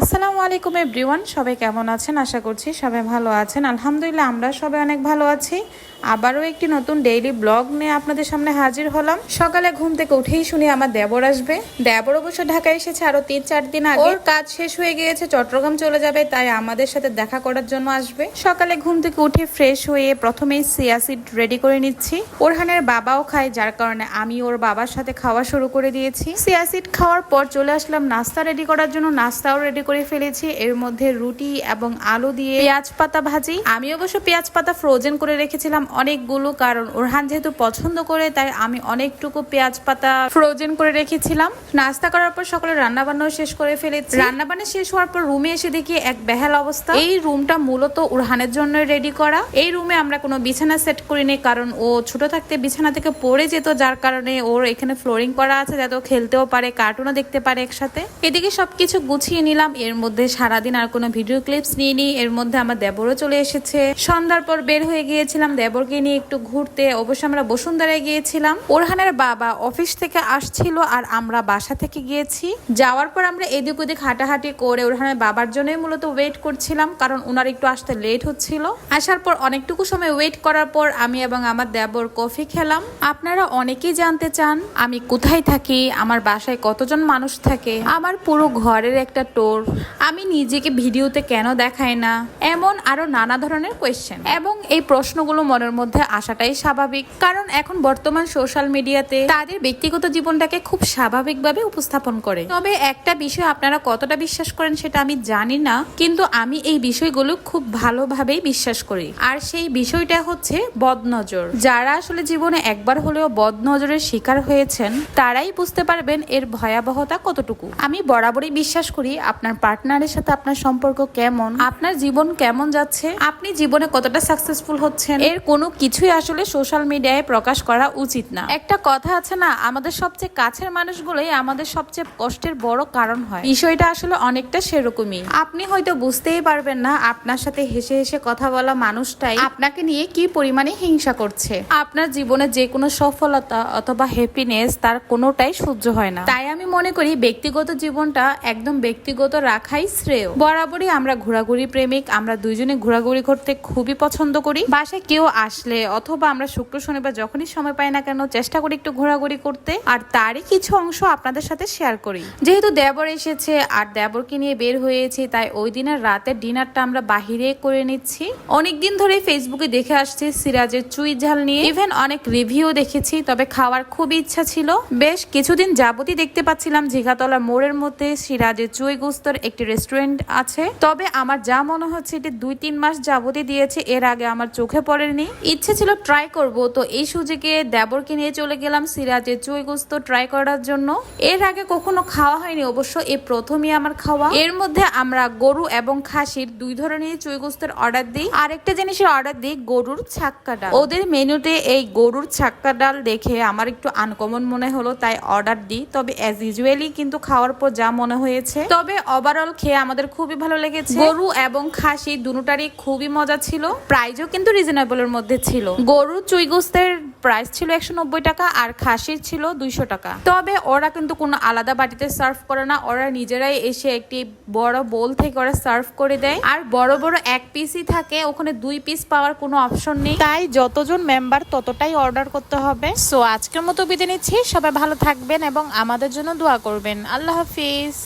আসসালামু আলাইকুম এভরিওয়ান, সবাই কেমন আছেন? আশা করছি সবাই ভালো আছেন। আলহামদুলিল্লাহ, আমরা সবাই অনেক ভালো আছি। আবারও একটি নতুন ডেইলি ব্লগ নিয়ে আপনাদের সামনে হাজির হলাম। সকালে ঘুম থেকে উঠেই শুনি আমার দেবর আসবে। দেবর অবশ্য ঢাকায় এসেছে আরও তিন, চার দিন আগে। কাজ শেষ হয়ে গিয়েছে, চট্টগ্রাম চলে যাবে, তাই আমাদের সাথে দেখা করার জন্য আসবে। সকালে ঘুম থেকে উঠে ফ্রেশ হয়ে প্রথমেই সিয়াসিড রেডি করে নিচ্ছি। ওরহানের বাবাও খায়, যার কারণে আমি ওর বাবার সাথে খাওয়া শুরু করে দিয়েছি। সিয়াসিড খাওয়ার পর চলে আসলাম নাস্তা রেডি করার জন্য। নাস্তাও রেডি করে ফেলেছি। এর মধ্যে রুটি এবং আলু দিয়ে পেঁয়াজ পাতা ভাজি। আমি অবশ্য পেঁয়াজ পাতা ফ্রোজেন করে রেখেছিলাম। অনেকগুলো কারণ। ওরহান যেহেতু পছন্দ করে তাই আমি অনেকটুকু পেঁয়াজ পাতা ফ্রোজেন করে রেখেছিলাম। নাস্তা করার পর সকালে রান্না বান্নাও শেষ করে ফেলেছি। রান্না বান্না শেষ হওয়ার পর রুমে এসে দেখি এক বেহাল অবস্থা। এই রুমটা মূলত উরহানের জন্য রেডি করা। এই রুমে আমরা কোনো বিছানা সেট করিনি কারণ ও ছোট থাকতে বিছানা থেকে পড়ে যেত যার কারণে ওর এখানে ফ্লোরিং করা আছে যাতে ও খেলতেও পারে কার্টুনও দেখতে পারে একসাথে। এদিকে সবকিছু গুছিয়ে নিলাম। এর মধ্যে সারাদিন আর কোনো ভিডিও ক্লিপস নিয়ে নি এর মধ্যে আমার দেবরও চলে এসেছে। সন্ধ্যার পর বের হয়ে গিয়েছিলাম। দেবরকে নিয়ে একটু ঘুরতে অবশ্য আমরা বসুন্ধরায় গিয়েছিলাম। ওরহানের বাবা অফিস থেকে আসছিল আর আমরা বাসা থেকে গিয়েছি। যাওয়ার পর আমরা এদিক ওদিক হাঁটাহাঁটি করে ওরহানের বাবার জন্যই মূলত ওয়েট করছিলাম কারণ ওনার একটু আসতে লেট হচ্ছিল। আসার পর অনেকটুকু সময় ওয়েট করার পর আমি এবং আমার দেবর কফি খেলাম। আপনারা অনেকেই জানতে চান, আমি কোথায় থাকি, আমার বাসায় কতজন মানুষ থাকে, আমার পুরো ঘরের একটা টোর আমি নিজেকে ভিডিওতে কেন দেখাই না, এমন আরও নানা ধরনের কোয়েশ্চেন এবং এই প্রশ্নগুলো মনের মধ্যে আসাটাই স্বাভাবিক। কারণ এখন বর্তমান সোশ্যাল মিডিয়াতে তাদের ব্যক্তিগত জীবনটাকে খুব স্বাভাবিকভাবে উপস্থাপন করে। তবে একটা বিষয় আপনারা কতটা বিশ্বাস করেন সেটা আমি জানি না, কিন্তু আমি এই বিষয়গুলো খুব ভালোভাবেই বিশ্বাস করি। আর সেই বিষয়টা হচ্ছে বদনজর। যারা আসলে জীবনে একবার হলেও বদনজরের শিকার হয়েছেন, তারাই বুঝতে পারবেন এর ভয়াবহতা কতটুকু। আমি বরাবরই বিশ্বাস করি আপনার পার্টনারের সাথে আপনার সম্পর্ক কেমন, আপনার জীবন কেমন যাচ্ছে, আপনি জীবনে কতটা সাকসেসফুল হচ্ছেন, এর কোনো কিছুই আসলে সোশ্যাল মিডিয়ায় প্রকাশ করা উচিত না। একটা কথা আছে না আমাদের সবচেয়ে কাছের মানুষগুলোই আমাদের সবচেয়ে কষ্টের বড় কারণ হয়। বিষয়টা আসলে অনেকটা সেরকমই। আপনি হয়তো বুঝতেই পারবেন না আপনার সাথে হেসে হেসে কথা বলা মানুষটাই আপনাকে নিয়ে কি পরিমাণে হিংসা করছে। আপনার জীবনে যে কোনো সফলতা অথবা হ্যাপিনেস তার কোনোটাই সহ্য হয় না। তাই আমি মনে করি ব্যক্তিগত জীবনটা একদম ব্যক্তিগত রাখাই শ্রেয়। বরাবরই আমরা ঘোরাঘুরি প্রেমিক আমরা দুইজনে ঘোরাঘুরি করতে খুবই পছন্দ করি। বাসায় কেউ আসলে অথবা আমরা শুক্র শনিবার যখনই সময় পাই না কেন চেষ্টা করি একটু ঘোরাঘুরি করতে। আর তারই কিছু অংশ আপনাদের সাথে শেয়ার করি। যেহেতু দেবর এসেছে আর দেবরকে নিয়ে বের হয়েছি, তাই ওই দিনের রাতের ডিনারটা আমরা বাহিরে করে নিচ্ছি। অনেকদিন ধরে ফেসবুকে দেখে আসছি সিরাজের চুই ঝাল নিয়ে। ইভেন অনেক রিভিউ দেখেছি, তবে খাওয়ার খুব ইচ্ছা ছিল। বেশ কিছুদিন যাবতই দেখতে পাচ্ছিলাম ঝিঘাতলা মোড়ের মধ্যে সিরাজের চুই গুস্তর একটি রেস্টুরেন্ট আছে। তবে আমার যা মনে হচ্ছে, এটি দুই তিন মাস যাবতই দিয়েছে, এর আগে আমার চোখে পড়েনি। ইচ্ছে ছিল ট্রাই করব, তো এই সুযোগে দেবরকে নিয়ে চলে গেলাম সিরাজের চুই গুস্ত ট্রাই করার জন্য। এর আগে কখনো খাওয়া হয়নি, অবশ্য এই প্রথমই আমার খাওয়া। এর মধ্যে আমরা গরু এবং খাসির দুই ধরনের চুই গুস্তের অর্ডার দিই। আরেকটা জিনিসের অর্ডার দিই, গরুর ছাক্কা ডাল। ওদের মেনুতে এই গরুর ছাক্কা ডাল দেখে আমার একটু আনকমন মনে হলো, তাই অর্ডার দিই। তবে অ্যাজ ইউজুয়ালি কিন্তু খাওয়ার পর যা মনে হয়েছে। তবে ওভারঅল খেয়ে আমাদের খুবই ভালো লেগেছে। গরু এবং খাসি দুটারই খুবই মজা ছিল। প্রাইজও কিন্তু রিজনেবলের মধ্যে। ছিল। গরুর চুই গোস্তের প্রাইস ছিল একশো নব্বই টাকা আর খাসির ছিল দুইশো টাকা। তবে ওরা কিন্তু কোনো আলাদা বাটিতে সার্ভ করে না। ওরা নিজেরাই এসে একটি বড় বোল থেকে ওরা সার্ভ করে দেয়। আর বড় বড় এক পিসই থাকে ওখানে দুই পিস পাওয়ার কোনো অপশন নেই। তাই যতজন মেম্বার ততটাই অর্ডার করতে হবে। সো আজকের মতো বিদায় নিচ্ছি। সবাই ভালো থাকবেন এবং আমাদের জন্য দোয়া করবেন। আল্লাহ হাফিজ।